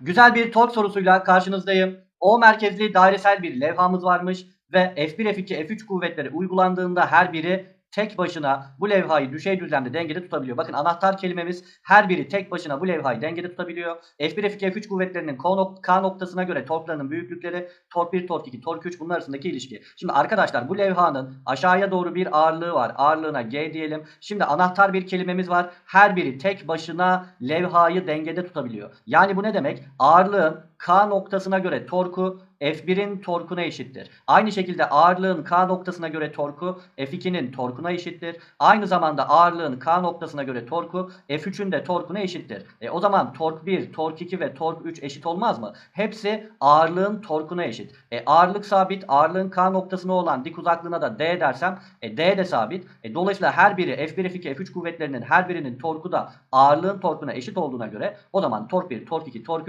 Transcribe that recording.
Güzel bir tork sorusuyla karşınızdayım. O merkezli dairesel bir levhamız varmış ve F1, F2, F3 kuvvetleri uygulandığında her biri tek başına bu levhayı düşey düzlemde dengede tutabiliyor. Bakın anahtar kelimemiz her biri tek başına bu levhayı dengede tutabiliyor. F1, F2, F3 kuvvetlerinin K, nok- K noktasına göre torklarının büyüklükleri tork 1, tork 2, tork 3 bunlar arasındaki ilişki. Şimdi arkadaşlar bu levhanın aşağıya doğru bir ağırlığı var. Ağırlığına G diyelim. Şimdi anahtar bir kelimemiz var. Her biri tek başına levhayı dengede tutabiliyor. Yani bu ne demek? Ağırlığın K noktasına göre torku F1'in torkuna eşittir. Aynı şekilde ağırlığın K noktasına göre torku F2'nin torkuna eşittir. Aynı zamanda ağırlığın K noktasına göre torku F3'ün de torkuna eşittir. E, o zaman tork 1, tork 2 ve tork 3 eşit olmaz mı? Hepsi ağırlığın torkuna eşit. E, ağırlık sabit, ağırlığın K noktasına olan dik uzaklığına da D dersem e, D de sabit. E, dolayısıyla her biri F1, F2, F3 kuvvetlerinin her birinin torku da ağırlığın torkuna eşit olduğuna göre o zaman tork 1, tork 2, tork 3